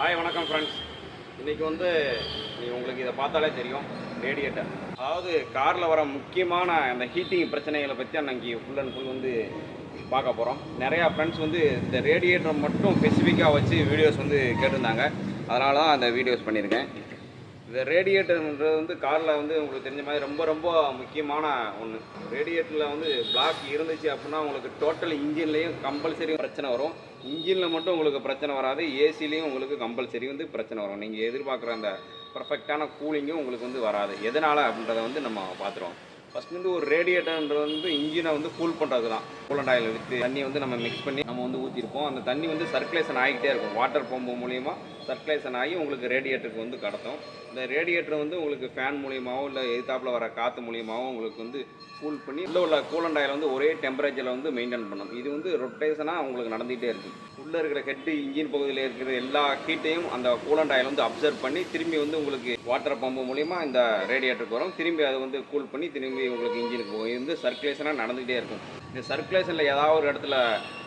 Hi வணக்கம் friends இன்றைக்கி வந்து நீ உங்களுக்கு இதை பார்த்தாலே தெரியும். ரேடியேட்டர் அதாவது காரில் வர முக்கியமான அந்த ஹீட்டிங் பிரச்சனைகளை பற்றி அன்னைக்கு ஃபுல் அண்ட் ஃபுல் வந்து பார்க்க போகிறோம் நிறையா ஃப்ரெண்ட்ஸ் வந்து இந்த ரேடியேட்டர் மட்டும் ஸ்பெசிஃபிக்காக வச்சு வீடியோஸ் வந்து கேட்டிருந்தாங்க. அதனால தான் அந்த வீடியோஸ் பண்ணியிருக்கேன். இந்த ரேடியேட்டர்ன்றது வந்து காரில் வந்து உங்களுக்கு தெரிஞ்ச மாதிரி ரொம்ப ரொம்ப முக்கியமான ஒன்று ரேடியேட்டரில் வந்து பிளாக் இருந்துச்சு அப்படின்னா உங்களுக்கு டோட்டல் இன்ஜின்லேயும் கம்பல்சரி பிரச்சனை வரும். இன்ஜினில் மட்டும் உங்களுக்கு பிரச்சனை வராது. ஏசிலையும் உங்களுக்கு கம்பல்சரி வந்து பிரச்சனை வரும். நீங்கள் எதிர்பார்க்குற அந்த பர்ஃபெக்டான கூலிங்கும் உங்களுக்கு வந்து வராது. எதனால் அப்படின்றத வந்து நம்ம பார்த்துருவோம். ஃபஸ்ட் வந்து ஒரு ரேடியேட்டர்ன்றது வந்து இன்ஜினை வந்து கூல் பண்ணுறது தான் கூலண்ட் ஆயில் வித்து தண்ணி வந்து நம்ம மிக்ஸ் பண்ணி நம்ம வந்து ஊற்றிருப்போம் அந்த தண்ணி வந்து சர்க்குலேஷன் ஆகிக்கிட்டே இருக்கும். வாட்டர் பம்பு மூலியமாக சர்க்குலேஷன் ஆகி உங்களுக்கு ரேடியேட்டருக்கு வந்து கடத்தும். இந்த ரேடியேட்டர் வந்து உங்களுக்கு ஃபேன் மூலியமாகவோ இல்லை எதிர்த்தாப்பில் வர காற்று மூலியமாகவும் உங்களுக்கு வந்து கூல் பண்ணி உள்ள உள்ள கூலண்ட் ஆயில் வந்து ஒரே டெம்பரேச்சரில் வந்து மெயின்டைன் பண்ணும். இது வந்து ரொட்டேஷனாக உங்களுக்கு நடந்துகிட்டே இருக்கும். உள்ளே இருக்கிற ஹெட்டு இன்ஜின் பகுதியில் இருக்கிற எல்லா ஹீட்டையும் அந்த கூலண்ட் ஆயில் வந்து அப்சர்வ் பண்ணி திரும்பி வந்து உங்களுக்கு வாட்டர் பம்பு மூலியமாக இந்த ரேடியேட்டருக்கு வரும். திரும்பி அதை வந்து கூல் பண்ணி திரும்பி உங்களுக்கு இன்ஜினுக்கு போகும். இது வந்து சர்க்குலேஷனாக நடந்துகிட்டே இருக்கும். இந்த சர்க்குலேஷனில் ஏதாவது ஒரு இடத்துல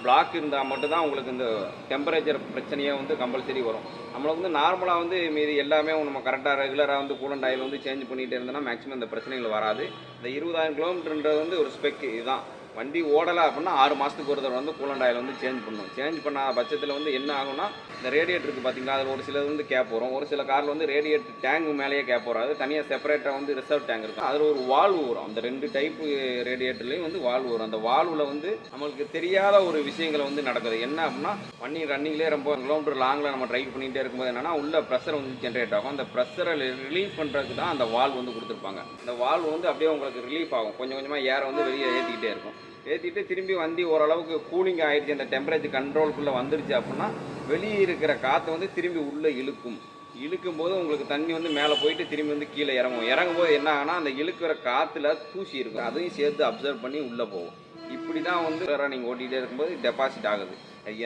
பிளாக் இருந்தால் மட்டும்தான் உங்களுக்கு இந்த டெம்பரேச்சர் பிரச்சனையே வந்து கம்பல்சரி வரும். நம்மளுக்கு வந்து நார்மலாக வந்து மீதி எல்லாமே நம்ம கரெக்டாக ரெகுலராக வந்து கூலண்ட் ஆயில் வந்து சேஞ்ச் பண்ணிகிட்டே இருந்தோம்னா மேக்ஸிமம் இந்த பிரச்சனைகள் வராது. இந்த இருபதாயிரம் கிலோமீட்டர்ன்றது வந்து ஒரு ஸ்பெக் இதுதான். வண்டி ஓடலை அப்படின்னா ஆறு மாதத்துக்கு ஒரு தடவை வந்து கூலண்ட் ஆயில் வந்து சேஞ்ச் பண்ணணும். சேஞ்ச் பண்ணாத பட்சத்தில் வந்து என்ன ஆகும்னா இந்த ரேடியேட்டருக்கு பார்த்தீங்களா அதில் ஒரு சிலது வந்து கேப் வரும். ஒரு சில காரில் வந்து ரேடியேட்டர் டேங்க் மேலேயே கேப் வரும். அது தனியாக செப்பரேட்டாக வந்து ரிசர்வ் டேங்க் இருக்கும். அதில் ஒரு வால்வு வரும். அந்த ரெண்டு டைப்பு ரேடியேட்டர்லேயும் வந்து வால்வு வரும். அந்த வால்வில் வந்து நம்மளுக்கு தெரியாத ஒரு விஷயங்களை வந்து நடக்குது. என்ன அப்படின்னா வண்டி ரன்னிங்லேயே ரொம்ப கிலோமீட்டர் லாங்கில் நம்ம ட்ரைவ் பண்ணிகிட்டே இருக்கும்போது என்னன்னா உள்ள ப்ரெஷர் வந்து ஜென்ரேட் ஆகும். அந்த ப்ரெஷரை ரிலீஃப் பண்ணுறதுக்கு தான் அந்த வால்வ் வந்து கொடுத்துருப்பாங்க. அந்த வால்வ் வந்து அப்படியே உங்களுக்கு ரிலீஃப் ஆகும். கொஞ்சம் கொஞ்சமாக ஏரை வந்து வெளியே ஏற்றிக்கிட்டே இருக்கும். ஏற்றிட்டு திரும்பி வண்டி ஓரளவுக்கு கூலிங் ஆகிடுச்சு அந்த டெம்பரேச்சர் கண்ட்ரோலுக்குள்ளே வந்துருச்சு அப்படின்னா வெளியே இருக்கிற காற்றை வந்து திரும்பி உள்ளே இழுக்கும். இழுக்கும் போது உங்களுக்கு தண்ணி வந்து மேலே போயிட்டு திரும்பி வந்து கீழே இறங்கும். இறங்கும் போது என்ன ஆகுனா அந்த இழுக்கிற காற்றுல தூசி இருக்கும். அதையும் சேர்த்து அப்சர்வ் பண்ணி உள்ளே போகும். இப்படி தான் வந்து நீங்கள் ஓட்டிகிட்டே இருக்கும்போது டெபாசிட் ஆகுது.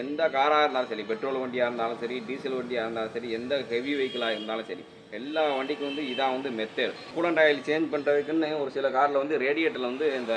எந்த காராக இருந்தாலும் சரி பெட்ரோல் வண்டியாக இருந்தாலும் சரி டீசல் வண்டியாக இருந்தாலும் சரி எந்த ஹெவி வெஹிக்கிளாக இருந்தாலும் சரி எல்லா வண்டிக்கும் வந்து இதான் வந்து மெத்தட் கூலண்ட் ஆயில் சேஞ்ச் பண்ணுறதுக்குன்னு ஒரு சில காரில் வந்து ரேடியேட்டரில் வந்து இந்த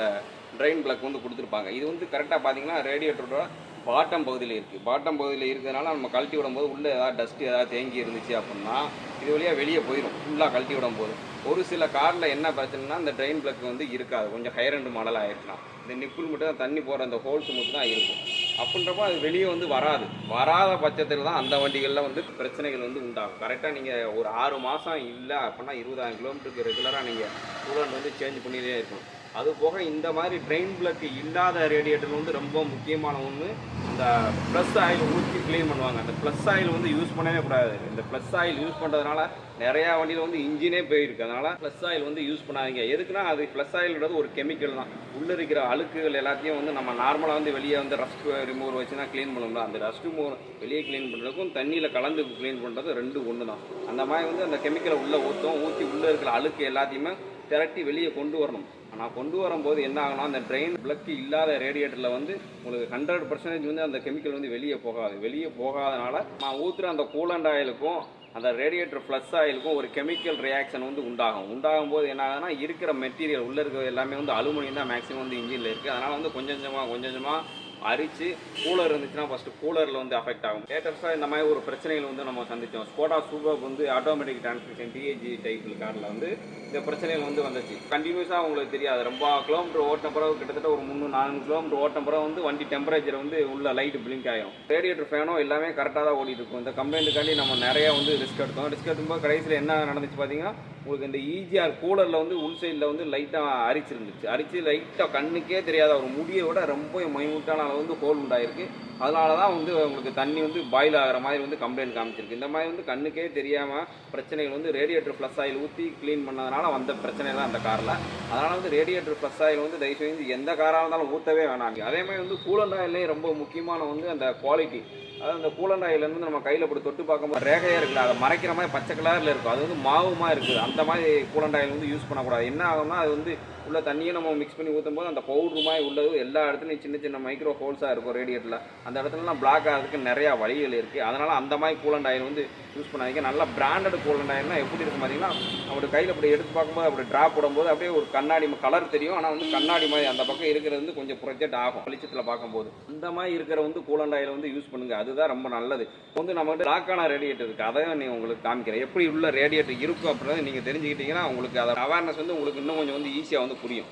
ட்ரெயின் பிளக் வந்து கொடுத்துருப்பாங்க. இது வந்து கரெக்டாக பார்த்தீங்கன்னா ரேடியேட்டரோட பாட்டம் பகுதியில் இருக்குது பாட்டம் பகுதியில் இருக்கிறதுனால நம்ம கழட்டி விடும்போது உள்ளே ஏதாவது டஸ்ட்டு ஏதாவது தேங்கி இருந்துச்சு அப்படின்னா இது வழியாக வெளியே போயிடும் ஃபுல்லாக கழட்டி விடும்போது. ஒரு சில காரில் என்ன பிரச்சனைனா அந்த ட்ரெயின் பிளக் வந்து இருக்காது. கொஞ்சம் ஹையர் ரெண்டு மாடல் ஆயிடுச்சுனா இந்த நிப்புள் மட்டும் தான் தண்ணி போகிற அந்த ஹோல்ஸ் மட்டும் தான் இருக்கும். அப்படின்றப்போ அது வெளியே வந்து வராது. வராத பட்சத்தில் தான் அந்த வண்டிகளில் வந்து பிரச்சனைகள் வந்து உண்டாகும். கரெக்டாக நீங்கள் ஒரு ஆறு மாதம் இல்லை அப்படின்னா இருபதாயிரம் கிலோமீட்டருக்கு ரெகுலராக நீங்கள் கூலண்ட் வந்து சேஞ்ச் பண்ணிகிட்டே இருக்கணும். அது போக இந்த மாதிரி ட்ரெயின் பிளக்கு இல்லாத ரேடியேட்டர் வந்து ரொம்ப முக்கியமான ஒன்று இந்த ப்ளஸ் ஆயில் ஊற்றி க்ளீன் பண்ணுவாங்க. அந்த ப்ளஸ் ஆயில் வந்து யூஸ் பண்ணவே கூடாது. இந்த ப்ளஸ் ஆயில் யூஸ் பண்ணுறதுனால நிறையா வண்டியில் வந்து இன்ஜினே போயிருக்கு. அதனால் ப்ளஸ் ஆயில் வந்து யூஸ் பண்ணாதீங்க. எதுக்குன்னா அது ப்ளஸ் ஆயில்ன்றது ஒரு கெமிக்கல் தான். உள்ளே இருக்கிற அழுக்குகள் எல்லாத்தையும் வந்து நம்ம நார்மலாக வந்து வெளியே வந்து ரஸ்ட் ரிமூவர் வச்சு தான் க்ளீன் பண்ணோம்ல. அந்த ரஸ்ட் ரிமூவர் வெளியே க்ளீன் பண்ணுறதுக்கும் தண்ணியில் கலந்து க்ளீன் பண்ணுறது ரெண்டு ஒன்று தான். அந்த மாதிரி வந்து அந்த கெமிக்கலை உள்ளே ஊற்றும் ஊற்றி உள்ளே இருக்கிற அழுக்கு எல்லாத்தையுமே திரட்டி வெளியே கொண்டு வரணும். ஆனால் கொண்டு வரும்போது என்ன ஆகுனா அந்த ட்ரெயின் பிளக் இல்லாத ரேடியேட்டரில் வந்து உங்களுக்கு ஹண்ட்ரட் பர்சன்டேஜ் வந்து அந்த கெமிக்கல் வந்து வெளியே போகாது. வெளியே போகாதனால நான் ஊற்றுற அந்த கூலண்ட் ஆயிலுக்கும் அந்த ரேடியேட்டர் ப்ளஸ் ஆயிலுக்கும் ஒரு கெமிக்கல் ரியாக்ஷன் வந்து உண்டாகும். உண்டாகும் போது என்ன ஆகுதுன்னா இருக்கிற மெட்டீரியல் உள்ளே இருக்கிற எல்லாமே வந்து அலுமினியம் தான் மேக்ஸிமம் வந்து இன்ஜினில் இருக்குது அதனால் வந்து கொஞ்சம் கொஞ்சமாக கொஞ்சம் கொஞ்சமாக அரிச்சு கூலர் இருந்துச்சுன்னா ஃபஸ்ட்டு கூலரில் வந்து அஃபெக்ட் ஆகும். லேட்டஸ்ட்டாக இந்த மாதிரி ஒரு பிரச்சனைகள் வந்து நம்ம சந்தித்தோம் ஸ்கோடா சூப்பர் வந்து ஆட்டோமேட்டிக் டிரான்ஸ்மிஷன் டிஏஜி டைப்பில் காரில் வந்து இந்த பிரச்சனைகள் வந்து வந்துச்சு. கண்டினியூஸாக உங்களுக்கு தெரியாது. ரொம்ப கிலோமீட்டர் ஓட்டின பிறகு கிட்டத்தட்ட ஒரு முந்நூறு நானூறு கிலோமீட்டர் ஓட்டின பிறகு வந்து வண்டி டெம்பரேச்சர் வந்து உள்ள லைட் பிளிங்க் ஆகும் ரேடியேட்டர் ஃபேனோ எல்லாமே கரெக்டாக தான் ஓடிட்டு இருக்கும். இந்த கம்ப்ளைண்ட்டுக்காண்டி நம்ம நிறைய வந்து ரிஸ்க் எடுத்தோம். ரிஸ்க் எடுக்கும்போது கடைசியில் என்ன நடந்துச்சு பார்த்தீங்கன்னா உங்களுக்கு இந்த ஈஜிஆர் கூலரில் வந்து உள் சைடில் வந்து லைட்டாக அரிச்சிருந்துச்சு. அரிச்சு லைட்டாக கண்ணுக்கே தெரியாத ஒரு முடியை விட ரொம்ப மைமுட்டான அளவு வந்து ஹோல் உண்டாயிருக்கு. அதனால தான் வந்து உங்களுக்கு தண்ணி வந்து பாயில் ஆகிற மாதிரி வந்து கம்ப்ளைண்ட் காமிச்சிருக்கு. இந்த மாதிரி வந்து கண்ணுக்கே தெரியாமல் பிரச்சனைகள் வந்து ரேடியேட்டர் ப்ளஸ் ஆயில் ஊற்றி க்ளீன் பண்ணதுனால வந்த பிரச்சனை தான் அந்த காரில். அதனால் வந்து ரேடியேட்டர் ப்ளஸ் ஆயில் வந்து தயவு செஞ்சு எந்த காராக இருந்தாலும் ஊற்றவே வேணாம். அதே மாதிரி வந்து கூலண்ட் ஆயிலையும் ரொம்ப முக்கியமான வந்து அந்த குவாலிட்டி அதாவது அந்த கூலண்ட் ஆயில் வந்து நம்ம கையில் இப்படி தொட்டு பார்க்கும்போது ரேகையாக இருக்குல்ல அதை மறைக்கிற மாதிரி பச்சை கலரில் இருக்கும். அது வந்து மாவுமாக இருக்குது. அந்த மாதிரி கூலண்ட் ஆயில் வந்து யூஸ் பண்ணக்கூடாது. என்ன ஆகும்னா அது வந்து உள்ள தண்ணியை நம்ம மிக்ஸ் பண்ணி ஊற்றும் போது அந்த பவுட்ரு மாதிரி உள்ளது எல்லா இடத்துலையும் சின்ன சின்ன மைக்ரோ ஹோல்ஸாக இருக்கும் ரேடியேட்டரில் அந்த இடத்துலலாம் பிளாக் ஆகிறதுக்கு நிறையா வழிகள் இருக்குது அதனால் அந்த மாதிரி கூலண்ட் ஆயில் வந்து யூஸ் பண்ணாதீங்க. நல்லா பிராண்டட் கூலண்ட் ஆயில்னா எப்படி இருக்கும் பார்த்தீங்கன்னா அப்படி கையில் அப்படி எடுத்து பார்க்கும்போது அப்படி ட்ராப் போடும்போது அப்படியே ஒரு கண்ணாடி கலர் தெரியும். ஆனால் வந்து கண்ணாடி மாதிரி அந்த பக்கம் இருக்கிறது வந்து கொஞ்சம் ப்ரொஜெக்ட் ஆகும் வெளிச்சத்தில் பார்க்கும்போது. அந்த மாதிரி இருக்கிற வந்து கூலண்ட் ஆயில் வந்து யூஸ் பண்ணுங்க. அதுதான் ரொம்ப நல்லது. வந்து நம்ம வந்து லாக்கான ரேடியேட்டர் இருக்குது அதை நீ உங்களுக்கு காமிக்கிறேன். எப்படி உள்ள ரேடியேட்டர் இருக்கும் அப்படின்றத நீங்கள் தெரிஞ்சுக்கிட்டீங்கன்னா உங்களுக்கு அதை அவேர்னஸ் வந்து உங்களுக்கு இன்னும் கொஞ்சம் வந்து ஈஸியாக வந்து புரியும்.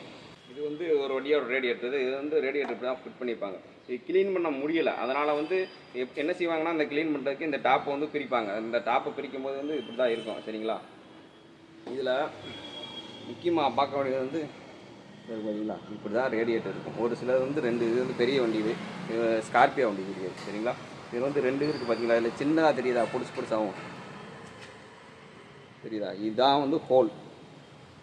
இது வந்து ஒரு வழியாக ஒரு ரேடியேட்டர் இது வந்து ரேடியேட்டர் இப்படி தான் ஃபிட் பண்ணியிருப்பாங்க க்ளீன் பண்ண முடியலை. அதனால் வந்து எப்- என்ன செய்வாங்கன்னா அந்த க்ளீன் பண்ணுறதுக்கு இந்த டாப்பை வந்து பிரிப்பாங்க. இந்த டாப்பை பிரிக்கும் போது வந்து இப்படி தான் இருக்கும் சரிங்களா? இதில் முக்கியமாக பார்க்க வேண்டியது வந்து சரிங்களா? பார்த்தீங்களா இப்படி தான் ரேடியேட்டர் இருக்கும். ஒரு சிலர் வந்து ரெண்டு இது வந்து பெரிய வண்டி ஸ்கார்பியோ வண்டி இது சரிங்களா? இது வந்து ரெண்டு இருக்குது பார்த்தீங்களா இதில் சின்னதாக தெரியுதா? புதுசு புதுசாகவும் தெரியுதா? இதுதான் வந்து ஹோல்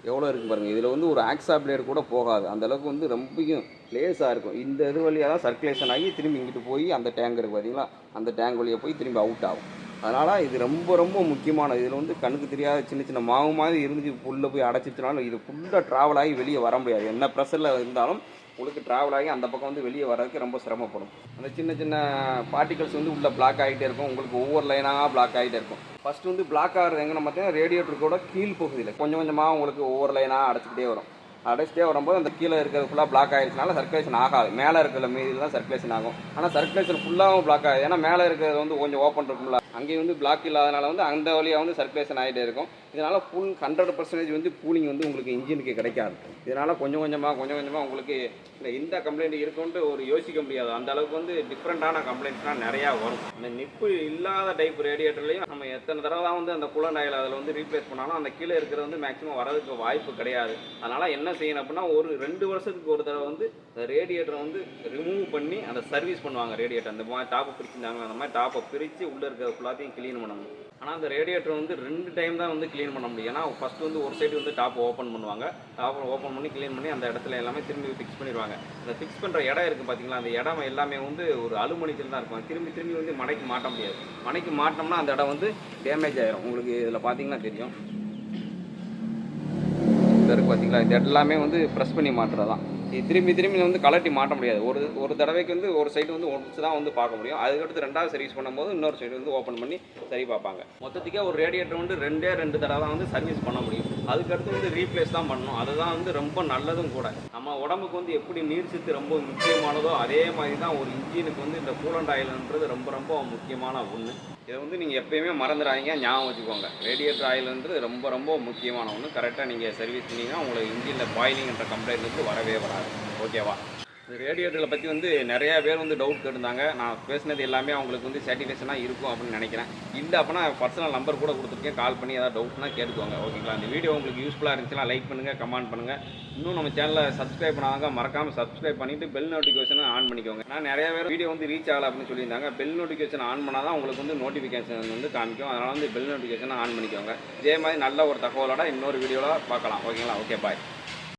எவ்வளோ இருக்குது பாருங்கள் இதில் வந்து ஒரு ஆக்ஸா பிளேடு கூட போகாது. அந்தளவுக்கு வந்து ரொம்பையும் லேஸாக இருக்கும். இந்த இது வழியாக தான் சர்க்குலேஷன் ஆகி திரும்பி இங்கிட்டு போய் அந்த டேங்க் இருக்குது பார்த்தீங்களா அந்த டேங்க் வழியாக போய் திரும்பி அவுட் ஆகும். அதனால் இது ரொம்ப ரொம்ப முக்கியமான இதில் வந்து கண்ணுக்கு தெரியாத சின்ன சின்ன மாவு மாதிரி இருந்துச்சு. உள்ளே போய் அடைச்சிச்சுனாலும் இது ஃபுல்லாக ட்ராவல் ஆகி வெளியே வர முடியாது. என்ன ப்ரெஷரில் இருந்தாலும் உங்களுக்கு ட்ராவல் ஆகி அந்த பக்கம் வந்து வெளியே வர்றதுக்கு ரொம்ப சிரமப்படும். அந்த சின்ன சின்ன பார்ட்டிகல்ஸ் வந்து உள்ளே பிளாக் ஆகிட்டே இருக்கும். உங்களுக்கு ஒவ்வொரு லைனாக பிளாக் ஆகிட்டே இருக்கும். ஃபஸ்ட்டு வந்து பிளாக் ஆகிறது எங்கே பார்த்தீங்கன்னா ரேடியேட்டருக்கோட கீழ் பகுதியில் கொஞ்சம் கொஞ்சமாக உங்களுக்கு ஒவ்வொரு லைனாக அடைச்சிக்கிட்டே வரும். அடைச்சிட்டே வரும்போது அந்த கீழே இருக்கிறது ஃபுல்லாக பிளாக் ஆகிடுச்சுனால சர்க்குலேஷன் ஆகாது. மேலே இருக்கிற மீதி தான் சர்க்குலேஷன் ஆகும். ஆனால் சர்க்குலேஷன் ஃபுல்லாகவும் பிளாக் ஆகுது. ஏன்னா மேலே இருக்கிறது வந்து கொஞ்சம் ஓப்பன் இருக்கும்ல. அங்கேயும் வந்து பிளாக் இல்லாதனால வந்து அந்த வழியாக வந்து சர்க்குலேஷன் ஆகிட்டே இருக்கும். இதனால் ஃபுல் ஹண்ட்ரட் பர்சன்டேஜ் வந்து கூலிங் வந்து உங்களுக்கு இன்ஜினுக்கு கிடைக்காது. இதனால் கொஞ்சம் கொஞ்சமாக கொஞ்சம் கொஞ்சமாக உங்களுக்கு இந்த இந்த கம்ப்ளைண்ட் இருக்குன்ட்டு ஒரு யோசிக்க முடியாது. அந்த அளவுக்கு வந்து டிஃப்ரெண்ட்டான கம்ப்ளைண்ட்ஸ்லாம் நிறையா வரும். இந்த நிப்பு இல்லாத டைப் ரேடியேட்டர்லையும் நம்ம எத்தனை தடவை தான் வந்து அந்த குளநாயில் அதில் வந்து ரீப்ளேஸ் பண்ணாலும் அந்த கீழே இருக்கிறது வந்து மேக்ஸிமம் வரதுக்கு வாய்ப்பு கிடையாது. அதனால் என்ன செய்யணும் அப்படின்னா ஒரு ரெண்டு வருஷத்துக்கு ஒரு தடவை வந்து ரேடியேட்டரை வந்து ரிமூவ் பண்ணி அந்த சர்வீஸ் பண்ணுவாங்க ரேடியேட்டர் அந்த மாதிரி டாப்பை பிரிச்சிருந்தாங்க அந்த மாதிரி டாப்பை பிரித்து உள்ளே இருக்கிற ஃபுல்லாத்தையும் க்ளீன் பண்ணணும். ஆனால் அந்த ரேடியேட்டர் வந்து ரெண்டு டைம் தான் வந்து க்ளீன் பண்ண முடியும். ஏன்னா ஃபஸ்ட்டு வந்து ஒரு சைடு வந்து டாப் ஓப்பன் பண்ணுவாங்க. டாப் ஓப்பன் பண்ணி க்ளீன் பண்ணி அந்த இடத்துல எல்லாமே திரும்பி ஃபிக்ஸ் பண்ணிடுவாங்க. அந்த ஃபிக்ஸ் பண்ணுற இடம் இருக்குது பார்த்தீங்களா அந்த இடம் எல்லாமே வந்து ஒரு அலுமினியத்தில் தான் இருக்கும். திரும்பி திரும்பி வந்து மடைக்கு மாட்ட முடியாது. மடைக்கு மாட்டோம்னா அந்த இடம் வந்து டேமேஜ் ஆகிடும் உங்களுக்கு இதில் பார்த்தீங்கன்னா தெரியும். இந்த பார்த்தீங்களா இது எல்லாமே வந்து ப்ரெஸ் பண்ணி மாட்டுறது தான் திரும்பி திரும்பி வந்து கலட்டி மாட்ட முடியாது. ஒரு ஒரு தடவைக்கு வந்து ஒரு சைடு வந்து ஒன்று தான் வந்து பார்க்க முடியும். அதுக்கடுத்து ரெண்டாவது சர்வீஸ் பண்ணும்போது இன்னொரு சைடு வந்து ஓப்பன் பண்ணி சரி பார்ப்பாங்க. மொத்தத்துக்கே ஒரு ரேடியேட்டர் வந்து ரெண்டே ரெண்டு தடவை தான் வந்து சர்வீஸ் பண்ண முடியும். அதுக்கடுத்து வந்து ரீப்ளேஸ் தான் பண்ணணும். அதுதான் வந்து ரொம்ப நல்லதும் கூட. நம்ம உடம்புக்கு வந்து எப்படி நீர் சத்து ரொம்ப முக்கியமானதோ அதே மாதிரி தான் ஒரு இன்ஜினுக்கு வந்து இந்த கூலண்ட் ஆயில்ன்றது ரொம்ப ரொம்ப முக்கியமான ஒன்று இதை வந்து நீங்கள் எப்பயுமே மறந்துடாதீங்க. ஞாபகம் வச்சுக்கோங்க. ரேடியேட்டர் ஆயில்ன்றது ரொம்ப ரொம்ப முக்கியமான ஒன்று கரெக்டாக நீங்கள் சர்வீஸ் பண்ணிங்கன்னா உங்களுக்கு இன்ஜினில் பாயிலிங்ன்ற கம்ப்ளைண்ட் வந்து வரவே வராது. ஓகேவா? இந்த ரேடியேட்டரை பற்றி வந்து நிறைய பேர் வந்து டவுட் கேட்டிருந்தாங்க. நான் பேசினது எல்லாமே அவங்களுக்கு வந்து சாட்டிஸ்ஃபேக்ஷனாக இருக்கும் அப்படின்னு நினைக்கிறேன். இல்லை அப்படின்னா பர்சனல் நம்பர் கூட கொடுத்துருக்கேன். கால் பண்ணி ஏதாவது டவுட்னா கேட்டுக்கோங்க. ஓகேங்களா? இந்த வீடியோ உங்களுக்கு யூஸ்ஃபுல்லாக இருந்துச்சுன்னா லைக் பண்ணுங்கள் கமெண்ட் பண்ணுங்கள் இன்னும் நம்ம சேனலை சப்ஸ்கிரைப் பண்ணாங்க மறக்காமல் சப்ஸ்கிரைப் பண்ணிவிட்டு பெல் நோட்டிஃபிகேஷனை ஆன் பண்ணிக்கோங்க. நான் நிறைய பேர் வீடியோ வந்து ரீச் ஆகலை அப்படின்னு சொல்லியிருந்தாங்க. பெல் நோட்டிஃபிகேஷன் ஆன் பண்ணால் தான் உங்களுக்கு வந்து நோட்டிஃபிகேஷன் வந்து காமிக்கும். அதனால் வந்து பெல் நோட்டிஃபிகேஷனை ஆன் பண்ணிக்கோங்க. இதே மாதிரி நல்ல ஒரு தகவலோட இன்னொரு வீடியோவில் பார்க்கலாம். ஓகேங்களா? Okay bye